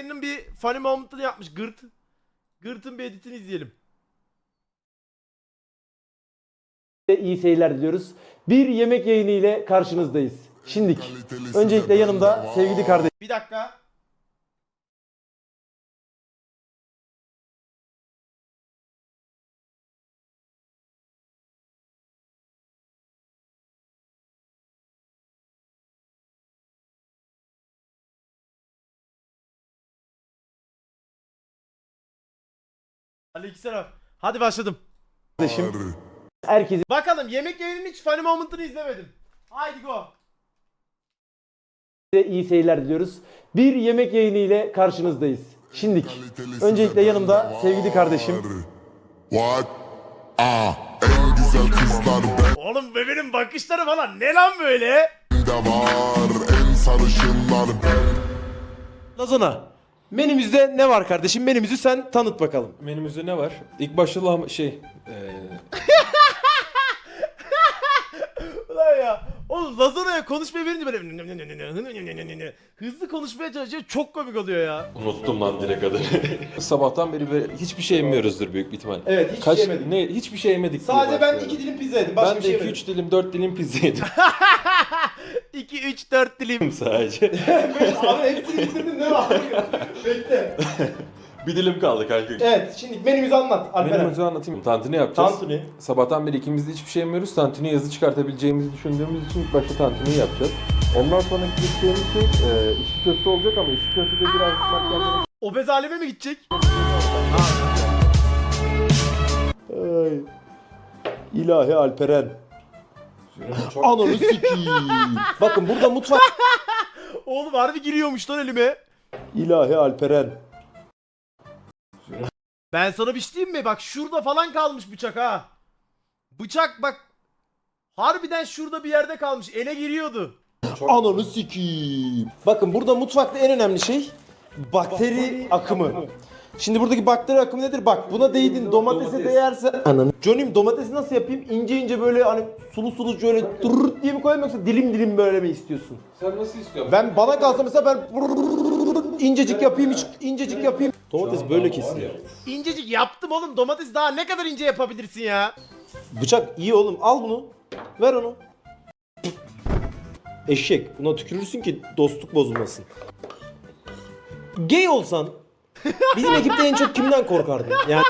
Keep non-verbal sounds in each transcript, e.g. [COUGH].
Senin bir funny moment'ını yapmış Gırt. Gırt'ın bir editini izleyelim. iyi seyirler diliyoruz. Bir yemek yayını ile karşınızdayız. Şimdilik. Öncelikle yanımda sevgili kardeşim Bir dakika. Aleykümselam. Hadi başladım. herkese Bakalım yemek yayının hiç funny moment'ını izlemedim. Haydi go. iyi seyirler diliyoruz. Bir yemek yayını ile karşınızdayız. Şimdilik. Öncelikle yanımda sevgili kardeşim What? Ah, en güzel kızlar Oğlum bebeğin bakışları falan ne lan böyle? bende var. En sarışınlar ben. Lazona. Menümüzde ne var kardeşim? Menümüzü sen tanıt bakalım. Menümüzde ne var? İlk başta lahma- şey eee Ulan ya. Oğlum Lazana'ya konuşmayı verince böyle hızlı konuşmaya çalışıyor çok komik oluyor ya. unuttum lan direkt adını. Sabahtan beri böyle hiçbir şey yemiyoruzdur büyük bir ihtimal. Evet, hiç Kaç, yemedik. Ne hiçbir şey yemedik. diye Sadece ben başlıyorum. iki dilim pizza yedim. Başka ben bir şey de yemedim. 2 3 dilim 4 dilim pizza yedim 2 3 4 dilim. [LAUGHS] sadece. [LAUGHS] Abi hepsini bitirdim değil mi abi? Bekle. [LAUGHS] bir dilim kaldı kanka. Evet şimdi menümüzü anlat Alperen. Menümüzü anlatayım. Tantuni yapacağız. Tantuni. Sabahtan beri ikimiz de hiçbir şey yemiyoruz. Tantuni yazı çıkartabileceğimizi düşündüğümüz için ilk başta tantuni yapacağız. Ondan sonra gideceğimiz şey e, içli köfte olacak ama içli köfte de biraz kendine Obez aleme mi gidecek? Ay. İlahi Alperen. Çok Ananı sikiyim. Bakın burada mutfak. [LAUGHS] Oğlum harbi giriyormuş lan elime. İlahi Alperen. Ben sana bir şey diyeyim mi? Bak şurada falan kalmış bıçak ha. Bıçak bak. Harbiden şurada bir yerde kalmış. Ele giriyordu. Ananı sikiyim. Bakın burada mutfakta en önemli şey bakteri akımı. Şimdi buradaki bakteri akımı nedir? Bak buna değdin domatese Domates. değersen Ananı. Johnny'm domatesi nasıl yapayım? İnce ince böyle hani sulu sulu şöyle tırırt diye mi koyayım yoksa dilim dilim böyle mi istiyorsun? Sen nasıl istiyorsun? Ben bana kalsa mesela ben incecik yapayım hiç incecik yapayım. Domates böyle kesiliyor. İncecik yaptım oğlum. Domates daha ne kadar ince yapabilirsin ya? Bıçak iyi oğlum al bunu. Ver onu. Eşek buna tükürürsün ki dostluk bozulmasın. Gay olsan bizim ekipte en çok kimden korkardın? Yani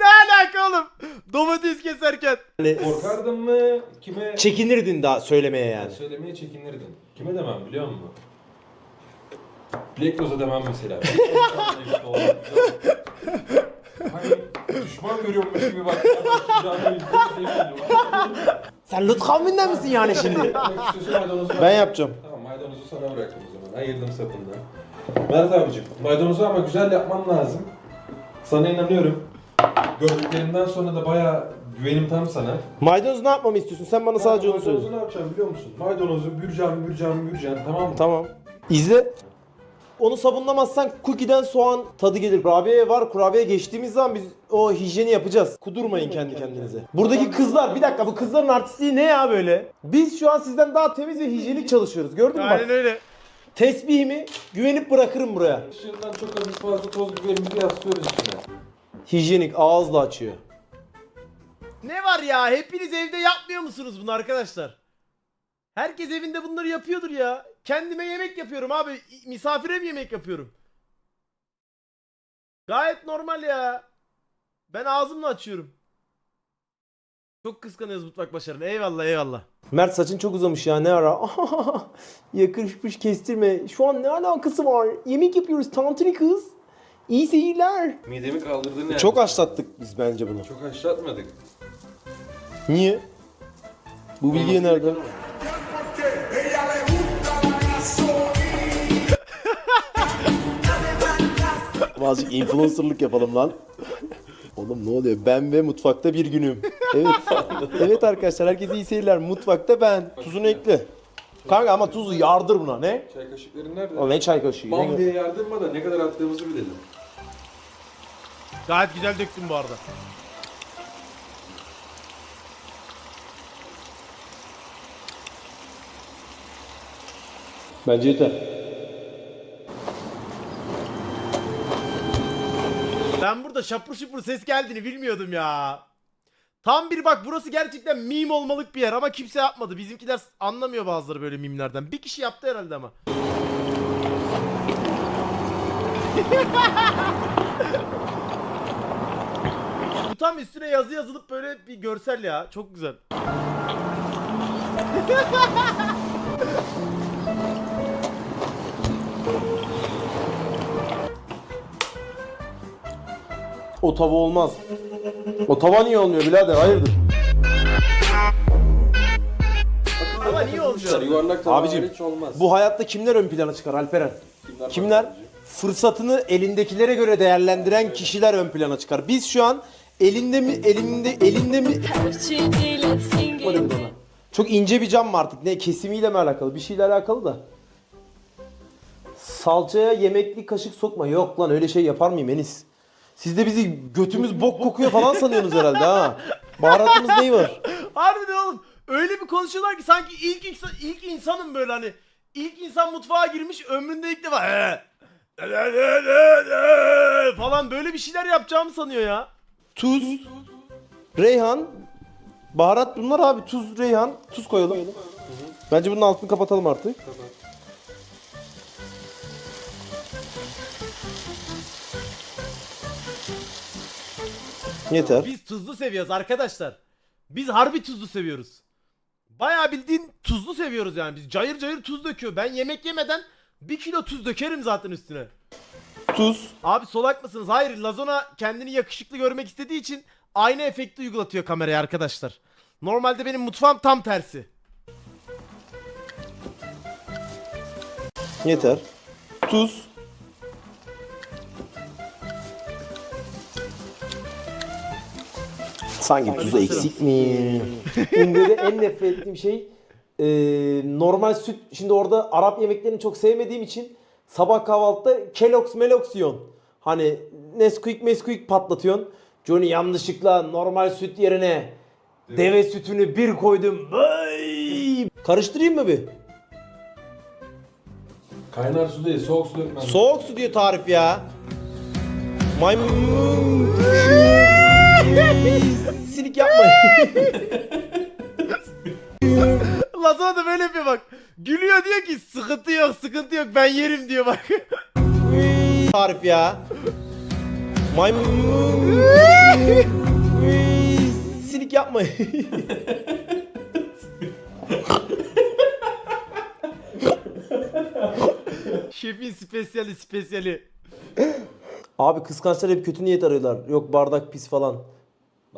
Ne alaka oğlum? Domates keserken. Korkardın mı? Kime? çekinirdin daha söylemeye yani. Söylemeye çekinirdin. Kime demem biliyor musun? Black Rose'a demem mesela. [LAUGHS] hani düşman görüyormuş gibi bak. Sen Lütfavmin'den misin yani şimdi? ben yapacağım. Tamam maydanozu sana bıraktım o zaman. Ayırdım sapından. Mert abicim maydanozu ama güzel yapman lazım. Sana inanıyorum. Gördüklerimden sonra da bayağı güvenim tam sana. Maydanoz ne yapmamı istiyorsun? Sen bana sadece onu Maydanozu söyle. ne yapacağım biliyor musun? Maydanozu bürcan bürcan bürcan tamam mı? Tamam. İzle. Onu sabunlamazsan cookie'den soğan tadı gelir. Kurabiye var. Kurabiye geçtiğimiz zaman biz o hijyeni yapacağız. Kudurmayın kendi kendinize. Buradaki kızlar bir dakika bu kızların artistliği ne ya böyle? Biz şu an sizden daha temiz ve hijyenik çalışıyoruz. Gördün mü Aynen bak? öyle. Tesbihimi güvenip bırakırım buraya. Dışarıdan çok hafif fazla toz biberimizi yaslıyoruz içine. Hijyenik ağızla açıyor. Ne var ya? Hepiniz evde yapmıyor musunuz bunu arkadaşlar? Herkes evinde bunları yapıyordur ya. Kendime yemek yapıyorum abi. Misafire mi yemek yapıyorum? Gayet normal ya. Ben ağzımla açıyorum. Çok kıskanıyoruz mutfak başarını. Eyvallah eyvallah. Mert saçın çok uzamış ya ne ara? [LAUGHS] Yakışmış kestirme. Şu an ne alakası var? Yemek yapıyoruz tantuni kız. İyi seyirler. Midemi kaldırdın yani. Çok haşlattık biz bence bunu. Çok haşlatmadık. Niye? Bu bilgiye nereden? [LAUGHS] Birazcık influencerlık yapalım lan. Oğlum ne oluyor? Ben ve mutfakta bir günüm. Evet. evet arkadaşlar herkese iyi seyirler. Mutfakta ben. Tuzunu ekle. Kanka ama tuzu yardır buna ne? Çay kaşıkların nerede? O ne çay kaşığı? Bam Ne? diye yardırma da ne kadar attığımızı bilelim. Gayet güzel döktüm bu arada. Bence yeter. Ben burada şapur şupur ses geldiğini bilmiyordum ya. Tam bir bak burası gerçekten meme olmalık bir yer ama kimse yapmadı. Bizimkiler anlamıyor bazıları böyle mimlerden. Bir kişi yaptı herhalde ama. [LAUGHS] Bu tam üstüne yazı yazılıp böyle bir görsel ya. Çok güzel. O tava olmaz. O tava niye olmuyor birader hayırdır? Ama niye olmuyor? Yuvarlak tava Abicim, hiç olmaz. Bu hayatta kimler ön plana çıkar Alperen? Kimler? Kimler? Fırsatını elindekilere göre değerlendiren kişiler ön plana çıkar. Biz şu an elinde mi elinde elinde mi O ne bu ona? Çok ince bir cam mı artık? Ne kesimiyle mi alakalı? Bir şeyle alakalı da. Salçaya yemekli kaşık sokma. Yok lan öyle şey yapar mıyım Enis? Siz de bizi götümüz bok kokuyor falan sanıyorsunuz herhalde ha. Baharatımız neyi var? [LAUGHS] Harbiden oğlum öyle bir konuşuyorlar ki sanki ilk insan, ilk insanım böyle hani ilk insan mutfağa girmiş ömründe ilk defa "He, [LAUGHS] falan böyle bir şeyler yapacağımı sanıyor ya. Tuz, reyhan, baharat bunlar abi. Tuz, reyhan, tuz koyalım. Bence bunun altını kapatalım artık. Yeter. Biz tuzlu seviyoruz arkadaşlar. Biz harbi tuzlu seviyoruz. Bayağı bildiğin tuzlu seviyoruz yani. Biz cayır cayır tuz döküyor. Ben yemek yemeden bir kilo tuz dökerim zaten üstüne. Tuz. Abi solak mısınız? Hayır Lazona kendini yakışıklı görmek istediği için aynı efekti uygulatıyor kameraya arkadaşlar. Normalde benim mutfağım tam tersi. Yeter. Tuz. Sanki tuzu eksik mi? Umre'de en nefret ettiğim şey e, normal süt. Şimdi orada Arap yemeklerini çok sevmediğim için sabah kahvaltıda Kellogg's Melox yiyorsun. Hani Nesquik Mesquik patlatıyorsun. Johnny yanlışlıkla normal süt yerine deve sütünü bir koydum. Vay! Karıştırayım mı bir? Kaynar su değil, soğuk su dökmem. Soğuk su diyor tarif ya. Maymun. Silik yapmayın. [LAUGHS] Lazona da böyle yapıyor bak. Gülüyor diyor ki sıkıntı yok sıkıntı yok ben yerim diyor bak. [LAUGHS] tarif ya. Maymun. [LAUGHS] Silik yapmayın. Şefin spesiyali spesiyali. Abi kıskançlar hep kötü niyet arıyorlar. Yok bardak pis falan.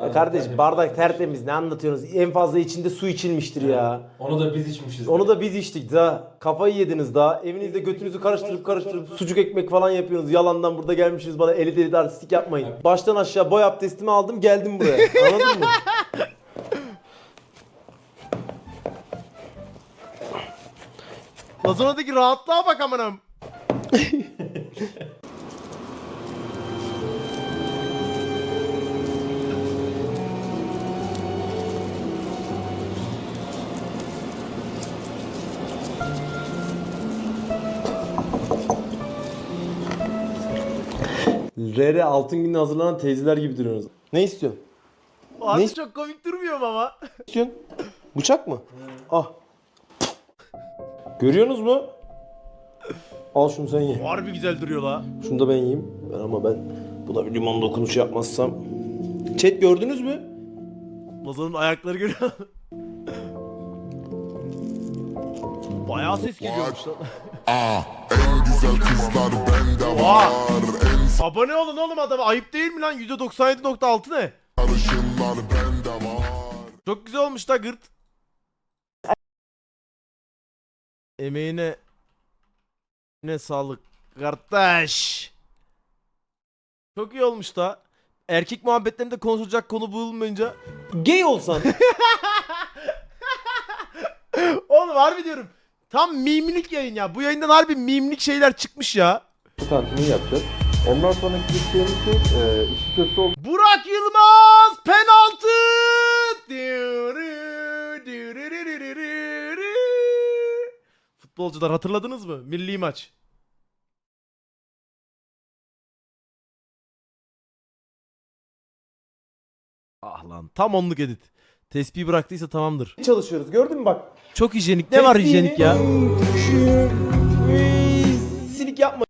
Ya kardeşim bardak tertemiz ne anlatıyorsunuz? En fazla içinde su içilmiştir ya. Onu da biz içmişiz. Onu da biz içtik daha. Kafayı yediniz daha. Evinizde götünüzü karıştırıp karıştırıp sucuk ekmek falan yapıyorsunuz. Yalandan burada gelmişsiniz bana eli deli artistik yapmayın. Baştan aşağı boy abdestimi aldım geldim buraya. Anladın mı? Lazona'daki rahatlığa bak amanım. [LAUGHS] Rere altın gününe hazırlanan teyzeler gibi duruyorsunuz. Ne istiyorsun? Abi Ne- çok komik durmuyor mu ama? Ne istiyorsun? Bıçak mı? Ah. Görüyorsunuz mu? Al şunu sen ye. Harbi güzel duruyor la. Şunu da ben yiyeyim. Ben ama ben buna bir limon dokunuşu yapmazsam. Chat gördünüz mü? Lazona'nın ayakları görüyor musun? [LAUGHS] Bayağı ses geliyormuş lan. Güzel kızlar bende var En Abone olun oğlum adama. Ayıp değil mi lan? %97.6 ne? sarışınlar bende var Çok güzel olmuş da gırt. Emeğine ne sağlık kardeş. Çok iyi olmuş da. Erkek muhabbetlerinde konuşulacak konu bulunmayınca. Gay olsan. [LAUGHS] [LAUGHS] Oğlum harbi diyorum. Tam mimlik yayın ya. Bu yayından harbi mimlik şeyler çıkmış ya. tantuni yapacağız. Ondan sonraki gideceğimiz şey e, işi köfte oldu. Burak Yılmaz penaltı. Futbolcular hatırladınız mı? Milli maç. Ah lan tam onluk edit. Tespihi bıraktıysa tamamdır. çalışıyoruz. Gördün mü bak? Çok hijyenik. Ne var Tespihi- hijyenik ya? Silik yapma